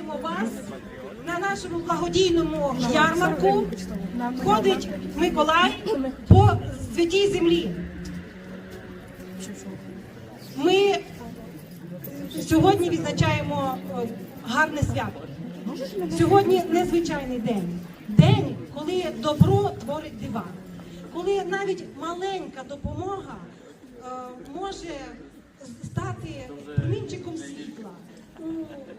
вітаємо вас на нашому благодійному ярмарку. Ходить Миколай по святій землі. Ми сьогодні відзначаємо е, гарне свято. Сьогодні незвичайний день. День, коли добро творить дива. Коли навіть маленька допомога е, може стати промінчиком світла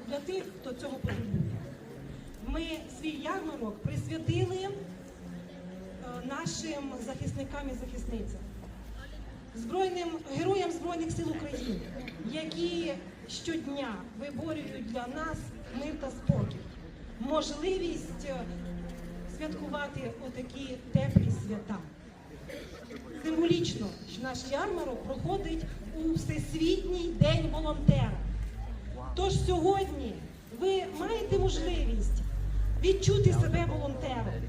для тих, хто цього потребує. Ми свій ярмарок присвятили е, нашим захисникам і захисницям, збройним героям Збройних сил України, які щодня виборюють для нас мир та спокій, можливість е, святкувати отакі теплі свята. Символічно, що наш ярмарок проходить у Всесвітній день волонтера. Тож сьогодні ви маєте можливість відчути себе волонтером.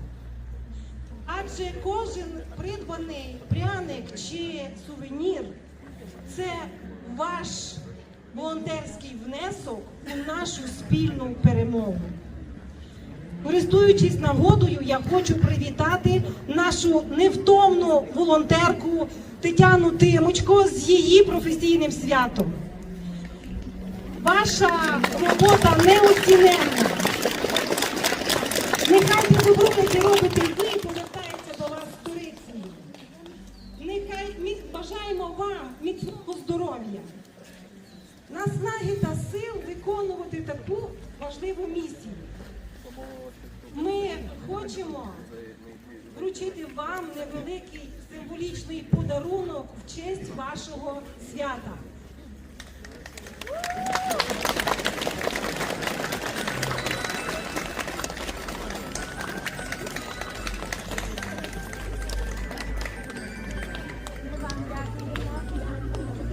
Адже кожен придбаний пряник чи сувенір це ваш волонтерський внесок у нашу спільну перемогу. Користуючись нагодою, я хочу привітати нашу невтомну волонтерку Тетяну Тимочко з її професійним святом. Ваша робота неоціненна. Нехай добро, які робите ви, повертається до вас з. Нехай ми бажаємо вам міцного здоров'я, наснаги та сил виконувати таку важливу місію. Ми хочемо вручити вам невеликий символічний подарунок в честь вашого свята.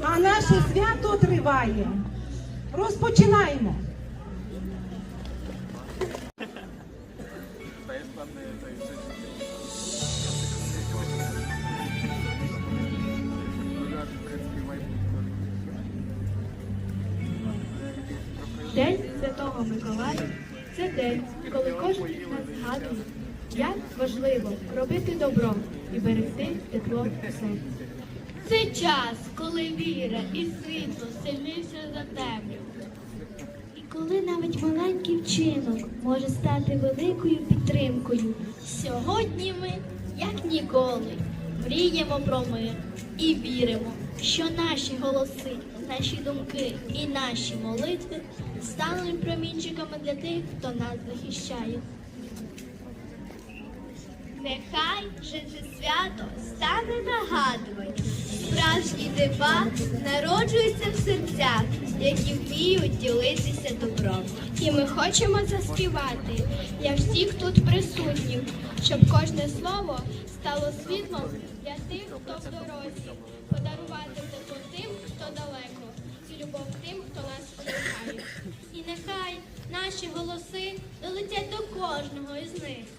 А наше свято триває. Розпочинаємо. Святого Миколая це день, коли кожен із нас згадує, як важливо робити добро і берегти тепло у серці. Це час, коли віра і світло сильніше за темряву. І коли навіть маленький вчинок може стати великою підтримкою, Сьогодні ми, як ніколи, мріємо про мир і віримо, що наші голоси, наші думки і наші молитви стануть промінчиками для тих, хто нас захищає. Нехай же це свято стане нагадуванням. Справжні дива народжуються в серцях, які вміють ділитися добром. І ми хочемо заспівати, як всіх тут присутніх, щоб кожне слово стало світлом для тих, хто в дорозі, подарувати тепло тим, хто далеко, і любов тим, хто нас спонукає. І нехай наші голоси долетять до кожного із них.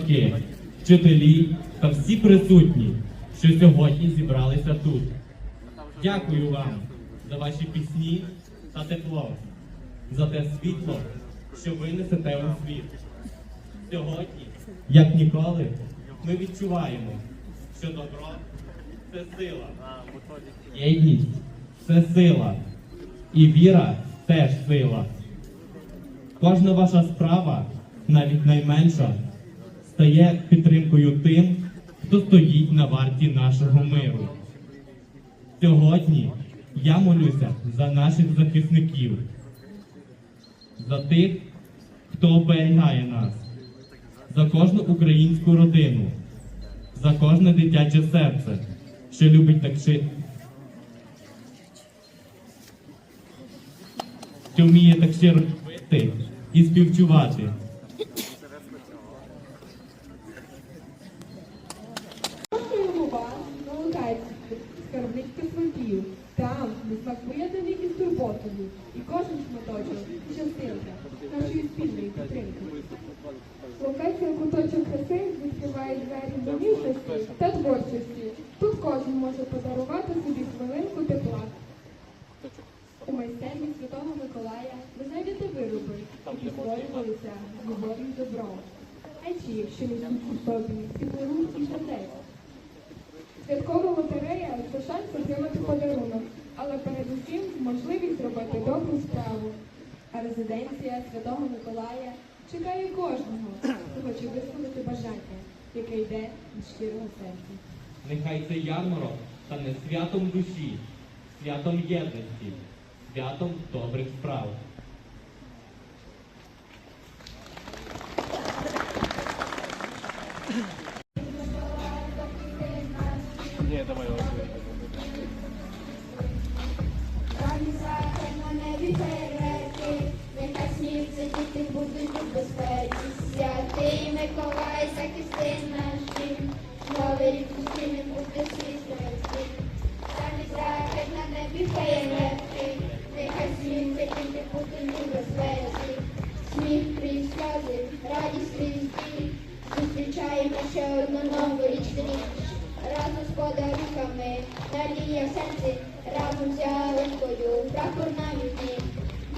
батьки, вчителі та всі присутні, що сьогодні зібралися тут. Дякую вам за ваші пісні та тепло, за те світло, що ви несете у світ. Сьогодні, як ніколи, ми відчуваємо, що добро це сила, єдність це сила, і віра теж сила. Кожна ваша справа, навіть найменша, стає підтримкою тим, хто стоїть на варті нашого миру. Сьогодні я молюся за наших захисників, за тих, хто оберігає нас, за кожну українську родину, за кожне дитяче серце, що любить так ши... що вміє так щиро любити і співчувати. Запрошуємо вас на локацію скарбнички фронтів. Там ми смак поєднаний із турботою. І кожен шматочок частинка нашої спільної підтримки. Локація куточок краси відкриває двері до ніжності та творчості. Тут кожен може подарувати собі хвилинку тепла. У майстерні Святого Миколая ви знайдете вироби, які створювалися з любов'ю і добром. Речі, що несуть у собі світлору і сердець. Святкова лотерея це шанс отримати подарунок, але передусім можливість зробити добру справу. А резиденція Святого Миколая чекає кожного, хто хоче висловити бажання, яке йде від щирого серця. Нехай цей ярмарок стане святом душі, святом єдності, святом добрих справ. Самі діти будуть у безпеці. Святий Миколай захисти наш дім, новий рік зустріне буде світлий світ. Самі захід на небі фейерверки, нехай сміються діти будуть у безпеці. Сміх крізь сльози, радість крізь біль, зустрічаємо ще одну нову річ річ. Разом з подарунками, надія в серці, разом з ялинкою, прапор на вікні.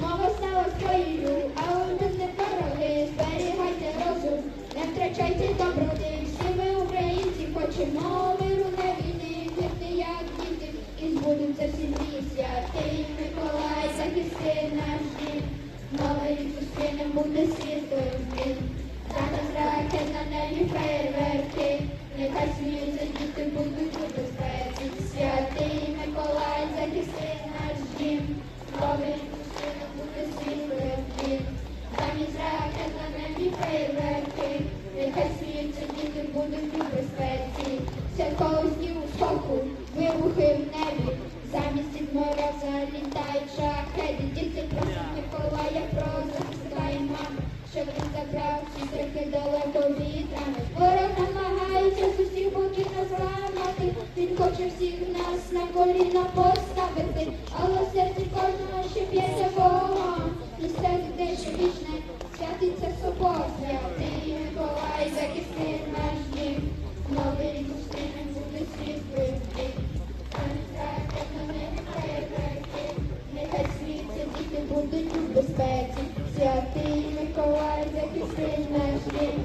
Мова стала своєю, а одне не вороги, зберігайте розум, не втрачайте доброти. Всі ми українці, хочемо миру на війни, жити як діти, і збудуться всі мрії святий Миколай, захисти наш дім. Новий рік зустрінем буде світлою він. Зараз ракет на небі фейерверки, нехай сміються діти будуть у безпеці. Святий поставити, але в серці кожного ще б'ється Богом, і серце ще вічне, святиться собор, святий Миколай, захисти наш дім, новий рік зустрінем буде світлий дім. Нехай світься діти будуть у безпеці. Святий Миколай захисти наш дім.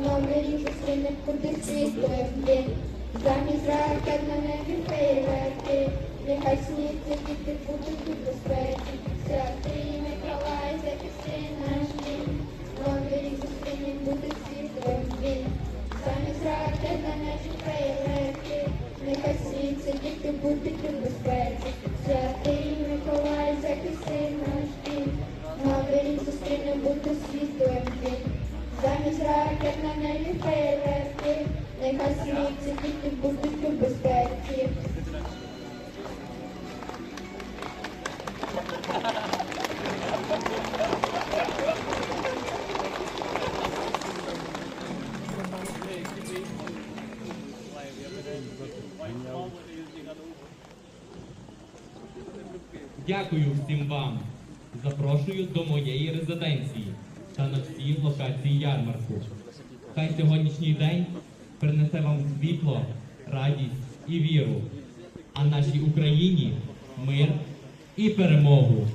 Новий зустріне буде світлим день. Замість ракет на небі фейерверки. Нехай світься діти будуть у безпеці. Святий Дякую всім вам. Запрошую до моєї резиденції та на всі локації ярмарку. Хай сьогоднішній день принесе вам світло, радість і віру, а нашій Україні мир і перемогу.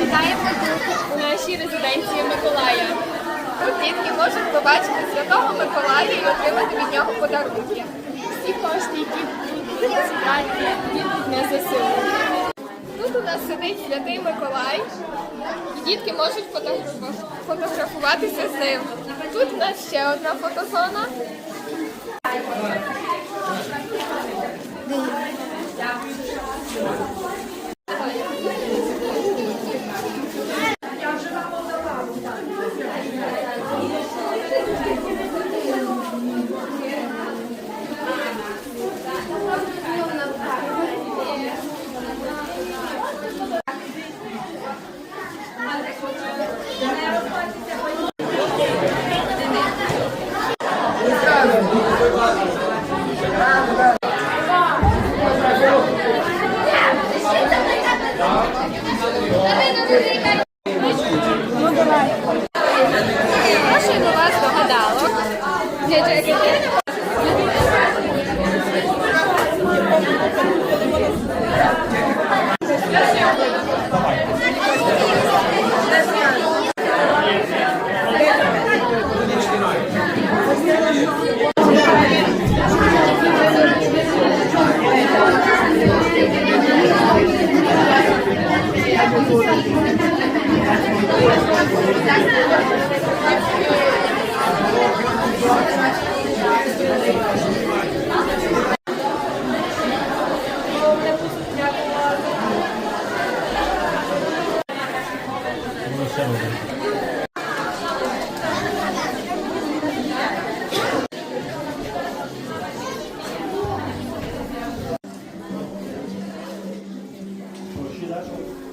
Вітаємо тут у нашій резиденції Миколая. Тут дітки можуть побачити святого Миколая і отримати від нього подарунки. Всі кошти, які будуть зібрані, підуть на ЗСУ. Тут у нас сидить святий Миколай, і дітки можуть фотографуватися з ним. Тут у нас ще одна фотозона. Gracias.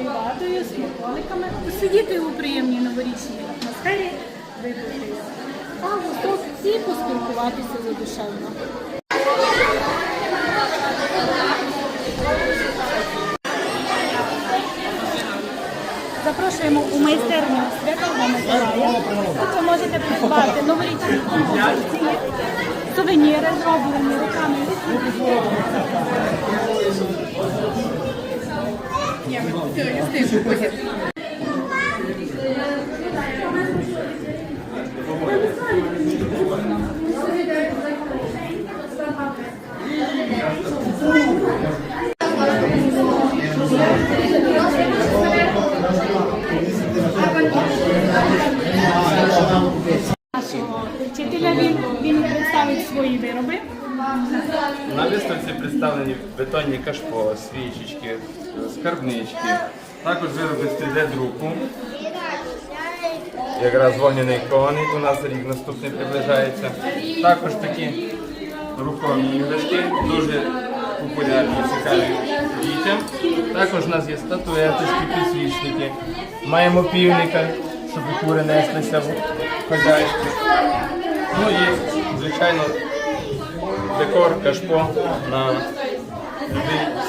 Ватою, смаколиками, посидіти у приємній новорічній атмосфері, випити каву, сок і поспілкуватися задушевно. Запрошуємо у майстерню Святого Миколая. Тут ви можете придбати новорічні композиції, сувеніри, зроблені руками. Нашого представлені кашпо, свічечки, скарбнички, також вироби з 3D-друку. Якраз вогняний коник у нас рік наступний приближається. Також такі рухомі іграшки, дуже популярні, цікаві дітям. Також у нас є статуеточки, підсвічники. Маємо півника, щоб кури неслися в хазяйстві. Ну і, звичайно, декор, кашпо на 还有个